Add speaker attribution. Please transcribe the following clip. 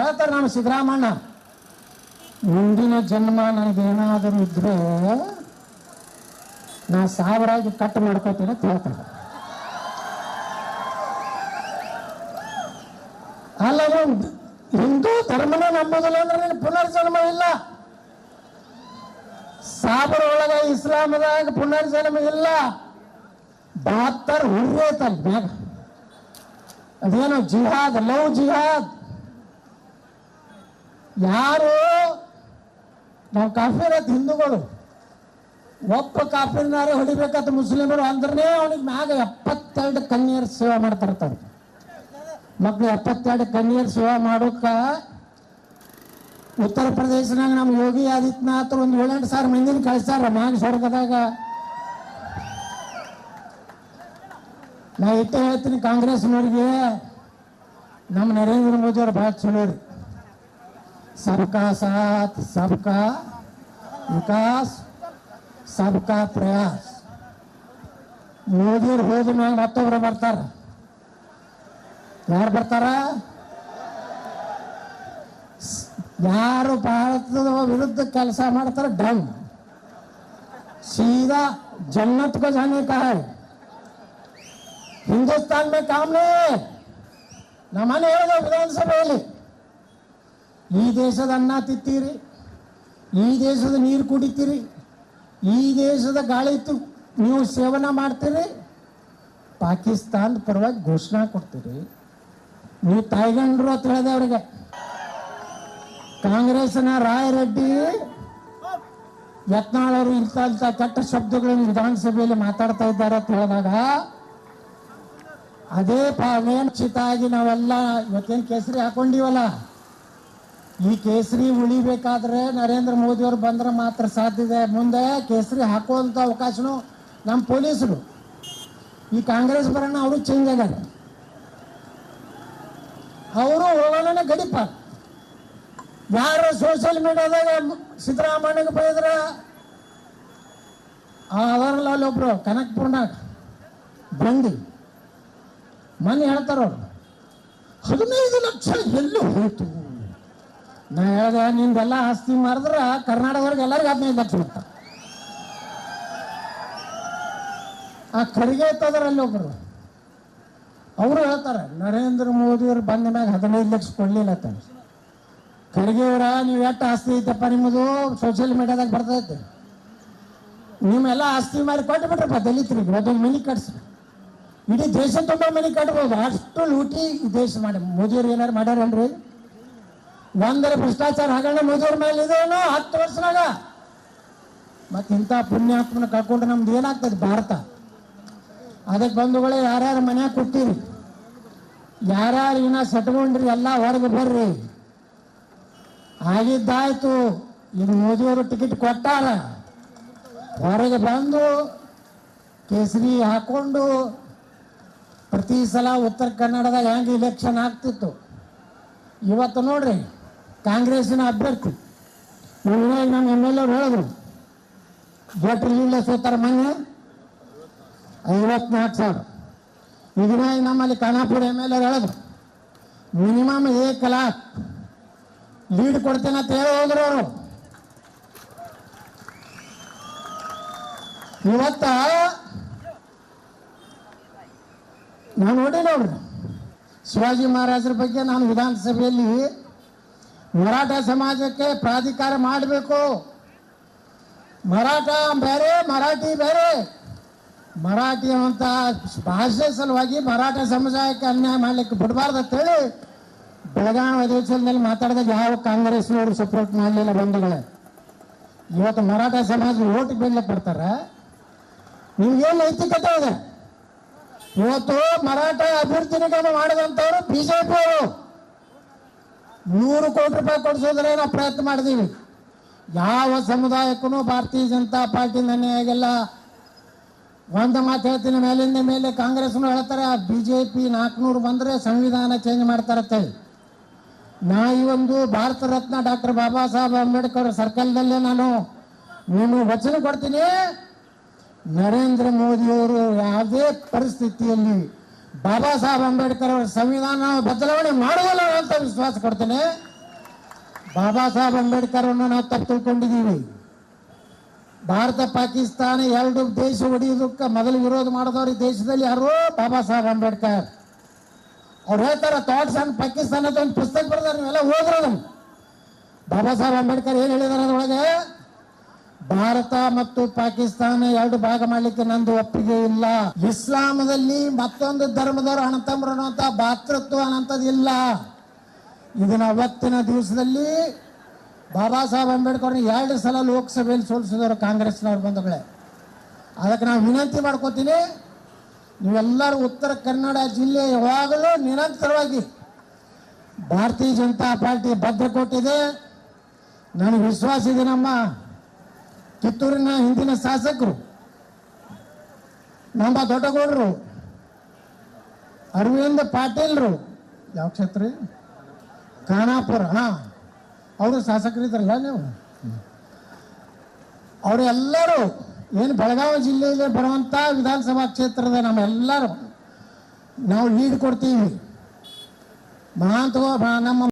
Speaker 1: ಹೇಳ್ತಾರೆ ನಮ್ಮ ಸಿದ್ದರಾಮಣ್ಣ. ಮುಂದಿನ ಜನ್ಮ ನನಗೇನಾದರೂ ಇದ್ರೆ ನಾ ಸಾವಿರಾಗಿ ಕಟ್ ಮಾಡ್ಕೋತೀನಿ ಅಂತ ಹೇಳ್ತಾರೆ. ಅಲ್ಲ ಹಿಂದೂ ಧರ್ಮನ ನಂಬೋದಿಲ್ಲ ಅಂದ್ರೆ ನಿನ್ ಪುನರ್ಜನ್ಮ ಇಲ್ಲ. ಸಾಬರ ಒಳಗ ಇಸ್ಲಾಮದಾಗ ಪುನರ್ಜನ್ಮ ಇಲ್ಲ. ಬಾತರ್ ಹುರ್ರೇತಲ್ ಅದೇನೋ ಜಿಹಾದ್, ಲವ್ ಜಿಹಾದ್. ಯಾರು? ನಾವು ಕಾಫಿರತ್ ಹಿಂದೂಗಳು ಒಬ್ಬ ಕಾಫಿರ್ನಾರೇ ಹೊಡಿಬೇಕಂತ ಮುಸ್ಲಿಮರು ಅಂದ್ರೆ ಅವನಿಗೆ ಮ್ಯಾಗ ಎಪ್ಪತ್ತೆರಡು ಸೇವಾ ಸೇವೆ ಮಾಡ್ತಿರ್ತಾರೆ. ಮಕ್ಳು ಎಪ್ಪತ್ತೆರಡು ಕನ್ಯರ್ ಸೇವೆ ಮಾಡೋಕ ಉತ್ತರ ಪ್ರದೇಶನಾಗ ನಮ್ಮ ಯೋಗಿ ಆದಿತ್ಯನಾಥ್ ಒಂದು ಏಳೆಂಟು ಸಾವಿರ ಮಂದಿನ ಕಳಿಸ್ತಾರ ಮ್ಯಾಗ ಸ್ವರ್ಗದಾಗ. ನಾ ಇಟ್ಟೆ ಹೇಳ್ತೀನಿ ಕಾಂಗ್ರೆಸ್ನವ್ರಿಗೆ ನಮ್ಮ ನರೇಂದ್ರ ಮೋದಿ ಅವ್ರು ಭಾಳ ಚಲೋ ರೀ सबका साथ सबका ವಿಕಾಸ್ ಸಬ್ಕಾ ಪ್ರಯಾಸ್ ಮೋದಿಯವ್ರು ಹೋದ ಮ್ಯಾಗ ಮತ್ತೊಬ್ರು ಬರ್ತಾರ ಯಾರು ಬರ್ತಾರ ಸ್- ಯಾರು ಭಾರತದ ವಿರುದ್ಧ ಕೆಲಸ ಮಾಡ್ತಾರೆ ಡನ್ सीधा जन्नत को जाने का है हिंदुस्तान में काम नहीं है ನಮ್ಮನೆ ಹೇಳಿದ ವಿಧಾನಸಭೆಯಲ್ಲಿ ಈ ದೇಶದ ಅನ್ನ ತಿತ್ತೀರಿ ಈ ದೇಶದ ನೀರು ಕುಡಿತೀರಿ, ಈ ದೇಶದ ಗಾಳಿ ನೀವು ಸೇವನ ಮಾಡ್ತೀರಿ. ಪಾಕಿಸ್ತಾನ ಪರವಾಗಿ ಘೋಷಣೆ ಕೊಡ್ತೀರಿ. ನೀವು ತಾಯ್ಗಂಡ್ರು ಅಂತ ಹೇಳಿದೆ ಅವ್ರಿಗೆ. ಕಾಂಗ್ರೆಸ್ನ ರಾಯರೆಡ್ಡಿ ಯತ್ನಾಳ್ ಅವರು ಇಂಥ ಇಂಥ ಕೆಟ್ಟ ಶಬ್ದಗಳನ್ನು ವಿಧಾನಸಭೆಯಲ್ಲಿ ಮಾತಾಡ್ತಾ ಇದ್ದಾರೆ ಅಂತ ಹೇಳಿದಾಗ, ಅದೇ ಪಾವೇಕ್ಷಿತಾಗಿ ನಾವೆಲ್ಲ ಇವತ್ತೇನು ಕೇಸರಿ ಹಾಕೊಂಡಿವಲ್ಲ? ಈ ಕೇಸರಿ ಉಳಿಬೇಕಾದ್ರೆ ನರೇಂದ್ರ ಮೋದಿ ಅವರು ಬಂದ್ರೆ ಮಾತ್ರ ಸಾಧ್ಯ ಇದೆ. ಮುಂದೆ ಕೇಸರಿ ಹಾಕುವಂಥ ಅವಕಾಶನೂ ನಮ್ಮ ಪೊಲೀಸರು. ಈ ಕಾಂಗ್ರೆಸ್ ಬರೋಣ, ಅವರು ಚೇಂಜ್ ಆಗ್ಯಾರ. ಅವರು ಹೋಗೋಣ ಗಡಿಪ. ಯಾರು ಸೋಷಿಯಲ್ ಮೀಡಿಯಾದಾಗ ಸಿದ್ದರಾಮಯ್ಯಗೆ ಬೈದ್ರ ಅದರಲ್ಲ ಅಲ್ಲೊಬ್ರು ಕನಕ್ಪುರ್ನಾಗ ಬಂದು ಮನೆ ಹೇಳ್ತಾರ ಅವ್ರು. ಹದಿನೈದು ಲಕ್ಷ ಎಲ್ಲೂ ಹೋಯ್ತು? ನಾ ಹೇಳ್ದೆ ನಿಮ್ದೆಲ್ಲ ಆಸ್ತಿ ಮಾಡಿದ್ರೆ ಕರ್ನಾಟಕದವ್ರಿಗೆ ಎಲ್ಲರಿಗೂ ಹದಿನೈದು ಲಕ್ಷ ಬರ್ತಾರ ಆ ಖರ್ಗೆ ಇತ್ತದ್ರಲ್ಲಿ ಒಬ್ಬರು ಅವರು ಹೇಳ್ತಾರೆ, ನರೇಂದ್ರ ಮೋದಿಯವ್ರು ಬಂದ ಮ್ಯಾಗ ಹದಿನೈದು ಲಕ್ಷ ಕೊಡ್ಲಿಲ್ಲ ಅಂತ. ಖರ್ಗೆ ಅವರ ನೀವು ಎಷ್ಟು ಆಸ್ತಿ ಐತಪ್ಪ ನಿಮ್ಮದು ಸೋಷಿಯಲ್ ಮೀಡಿಯಾದಾಗ ಬರ್ತೈತೆ ನಿಮ್ಮೆಲ್ಲ ಆಸ್ತಿ ಮಾಡಿ ಕೊಟ್ಟು ಬಿಟ್ರಪ್ಪ ದಲಿತರಿಗೆ ಅದೊಂದು ಮನೆ ಕಟ್ಸ್ರಿ ಇಡೀ ದೇಶ ತುಂಬ ಮನೆ ಕಟ್ಬೋದು. ಅಷ್ಟು ಲೂಟಿ ದೇಶ ಮಾಡಿ. ಮೋದಿಯವ್ರು ಏನಾರು ಮಾಡ್ಯಾರನ್ರಿ? ಒಂದರ ಭ್ರಷ್ಟಾಚಾರ ಹಗರಣ ಮೈದೂರ ಮೇಲೆ ಇದೇನೋ ಹತ್ತು ವರ್ಷನಾಗ. ಮತ್ತೆ ಇಂಥ ಪುಣ್ಯಾತ್ಮನ ಕಳ್ಕೊಂಡ್ರೆ ನಮ್ದು ಏನಾಗ್ತದೆ? ಭಾರತ. ಅದಕ್ಕೆ ಬಂಧುಗಳೇ, ಯಾರ್ಯಾರು ಮನ್ಯಾಗ ಕೊಟ್ಟಿರಿ ಯಾರ್ಯಾರು ಇನ್ನ ಸಟ್ಕೊಂಡ್ರಿ ಎಲ್ಲ ಹೊರಗೆ ಬರ್ರಿ. ಆಗಿದ್ದಾಯ್ತು. ಈಗ ಮೋದಿಯವರು ಟಿಕೆಟ್ ಕೊಟ್ಟಾರ. ಹೊರಗೆ ಬಂದು ಕೇಸರಿ ಹಾಕೊಂಡು ಪ್ರತಿ ಸಲ ಉತ್ತರ ಕನ್ನಡದಾಗ ಹೆಂಗೆ ಇಲೆಕ್ಷನ್ ಆಗ್ತಿತ್ತು? ಇವತ್ತು ನೋಡ್ರಿ. ಕಾಂಗ್ರೆಸ್ಸಿನ ಅಭ್ಯರ್ಥಿ. ಮೊನ್ನೆ ನಮ್ಮ ಎಂ ಎಲ್ ಎವ್ರು ಹೇಳಿದ್ರು. ಜೋಟ್ರಿಲಿಂದ ಸೋತಾರ ಮೊನ್ನೆ ಐವತ್ನಾಲ್ಕು ಸಾವಿರ. ಇದನ್ನ ನಮ್ಮಲ್ಲಿ ಖಾನಾಪುರ ಎಂ ಎಲ್ ಎರ್ ಹೇಳಿದ್ರು. ಮಿನಿಮಮ್ ಏಕ್ ಲಾಕ್ ಲೀಡ್ ಕೊಡ್ತೇನೆ ಅಂತ ಹೇಳಿ ಹೋದ್ರು ಅವರು. ಇವತ್ತ ನಾನು ನೋಡಿ ನೋಡ್ರಿ ಶಿವಾಜಿ ಮಹಾರಾಜರ ಬಗ್ಗೆ ನಾನು ವಿಧಾನಸಭೆಯಲ್ಲಿ ಮರಾಠ ಸಮಾಜಕ್ಕೆ ಪ್ರಾಧಿಕಾರ ಮಾಡಬೇಕು. ಮರಾಠ ಬೇರೆ, ಮರಾಠಿ ಬೇರೆ. ಮರಾಠಿ ಅಂತ ಭಾಷೆ ಸಲುವಾಗಿ ಮರಾಠ ಸಮುದಾಯಕ್ಕೆ ಅನ್ಯಾಯ ಮಾಡ್ಲಿಕ್ಕೆ ಬಿಡಬಾರ್ದು ಅಂತೇಳಿ ಬೆಳಗಾವಿ ಅಧಿವೇಶನದಲ್ಲಿ ಮಾತಾಡಿದಾಗ ಯಾವ ಕಾಂಗ್ರೆಸ್ನವರು ಸಪೋರ್ಟ್ ಮಾಡಲಿಲ್ಲ ಬಂಧುಗಳೇ. ಇವತ್ತು ಮರಾಠ ಸಮಾಜ ಓಟ್ ಬೀಳ್ಲಿಕ್ಕೆ ಬರ್ತಾರೆ ನಿಮ್ಗೇನು ನೈತಿಕತೆ ಇದೆ? ಇವತ್ತು ಮರಾಠ ಅಭಿವೃದ್ಧಿ ನಿಗಮ ಮಾಡಿದಂಥವ್ರು ಬಿಜೆಪಿ ಅವರು ನೂರು ಕೋಟಿ ರೂಪಾಯಿ ಕೊಡಿಸೋದ್ರೆ ನಾವು ಪ್ರಯತ್ನ ಮಾಡಿದೀವಿ. ಯಾವ ಸಮುದಾಯಕ್ಕೂ ಭಾರತೀಯ ಜನತಾ ಪಾರ್ಟಿ ನನಗೆಲ್ಲ ಒಂದು ಮಾತು ಹೇಳ್ತೀನಿ, ಮೇಲಿಂದ ಮೇಲೆ ಕಾಂಗ್ರೆಸ್ನು ಹೇಳ್ತಾರೆ ಬಿ ಜೆ ಪಿ ನಾಲ್ಕುನೂರು ಬಂದರೆ ಸಂವಿಧಾನ ಚೇಂಜ್ ಮಾಡ್ತಾರತ್ತೆ. ನಾ ಈ ಒಂದು ಭಾರತ ರತ್ನ ಡಾಕ್ಟರ್ ಬಾಬಾ ಸಾಹೇಬ್ ಅಂಬೇಡ್ಕರ್ ಸರ್ಕಲ್ದಲ್ಲೇ ನಾನು ನೀನು ವಚನ ಕೊಡ್ತೀನಿ. ನರೇಂದ್ರ ಮೋದಿಯವರು ಯಾವುದೇ ಪರಿಸ್ಥಿತಿಯಲ್ಲಿ ಬಾಬಾ ಸಾಹೇಬ್ ಅಂಬೇಡ್ಕರ್ ಅವರ ಸಂವಿಧಾನ ಬದಲಾವಣೆ ಮಾಡೋದಲ್ಲ ಅಂತ ವಿಶ್ವಾಸ ಕೊಡ್ತೇನೆ. ಬಾಬಾ ಸಾಹೇಬ್ ಅಂಬೇಡ್ಕರ್ ಅನ್ನು ನಾವು ತಪ್ಪು ತಿಳ್ಕೊಂಡಿದ್ದೀವಿ. ಭಾರತ, ಪಾಕಿಸ್ತಾನ ಎರಡು ದೇಶ ಹೊಡೆಯೋದಕ್ಕೆ ಮೊದಲು ವಿರೋಧ ಮಾಡಿದವರು ದೇಶದಲ್ಲಿ ಯಾರು? ಬಾಬಾ ಸಾಹೇಬ್ ಅಂಬೇಡ್ಕರ್. ಅವ್ರು ಹೇಳ್ತಾರೆ, ಥಾಟ್ಸ್ ಆನ್ ಪಾಕಿಸ್ತಾನ ಅಂತ ಒಂದು ಪುಸ್ತಕ ಬರ್ತಾರೆ ನೀವೆಲ್ಲ ಹೋದ್ರ ಅದನ್ನು ಬಾಬಾ ಸಾಹೇಬ್ ಅಂಬೇಡ್ಕರ್ ಏನು ಹೇಳಿದಾರೆ ಅದರೊಳಗೆ? ಭಾರತ ಮತ್ತು ಪಾಕಿಸ್ತಾನ ಎರಡು ಭಾಗ ಮಾಡಲಿಕ್ಕೆ ನಂದು ಒಪ್ಪಿಗೆ ಇಲ್ಲ. ಇಸ್ಲಾಮದಲ್ಲಿ ಮತ್ತೊಂದು ಧರ್ಮದವರು ಅಣತಂಬ್ರ ಅನ್ನೋಂಥ ಭಾತೃತ್ವ ಅನ್ನೋಂಥದ್ದಿಲ್ಲ ಇದನ್ನ ಅವತ್ತಿನ ದಿವಸದಲ್ಲಿ ಬಾಬಾ ಸಾಹೇಬ್ ಅಂಬೇಡ್ಕರ್ ಎರಡು ಸಲ ಲೋಕಸಭೆಯಲ್ಲಿ ಸೋಲಿಸಿದವರು ಕಾಂಗ್ರೆಸ್ನವ್ರು ಬಂಧುಗಳೇ. ಅದಕ್ಕೆ ನಾವು ವಿನಂತಿ ಮಾಡ್ಕೋತೀನಿ, ನೀವೆಲ್ಲರೂ ಉತ್ತರ ಕನ್ನಡ ಜಿಲ್ಲೆ ಯಾವಾಗಲೂ ನಿರಂತರವಾಗಿ ಭಾರತೀಯ ಜನತಾ ಪಾರ್ಟಿ ಭದ್ರಕೋಟಿದೆ ನನಗೆ ವಿಶ್ವಾಸ ಇದೆ ನಮ್ಮ ಕಿತ್ತೂರಿನ ಹಿಂದಿನ ಶಾಸಕರು, ನಮ್ಮ ದೊಡ್ಡಗೌಡರು, ಅರವಿಂದ ಪಾಟೀಲ್ರು, ಯಾವ ಕ್ಷೇತ್ರ ಖಾನಾಪುರ, ಹಾ. ಅವರು ಶಾಸಕರಿದ್ರಲ್ಲ ನೀವು. ಅವರೆಲ್ಲರೂ ಏನು ಬೆಳಗಾವಿ ಜಿಲ್ಲೆಯಲ್ಲಿ ಬರುವಂಥ ವಿಧಾನಸಭಾ ಕ್ಷೇತ್ರದ ನಮ್ಮೆಲ್ಲರೂ ನಾವು ಲೀಡ್ ಕೊಡ್ತೀವಿ. ಮಹಾಂತ ನಮ್ಮ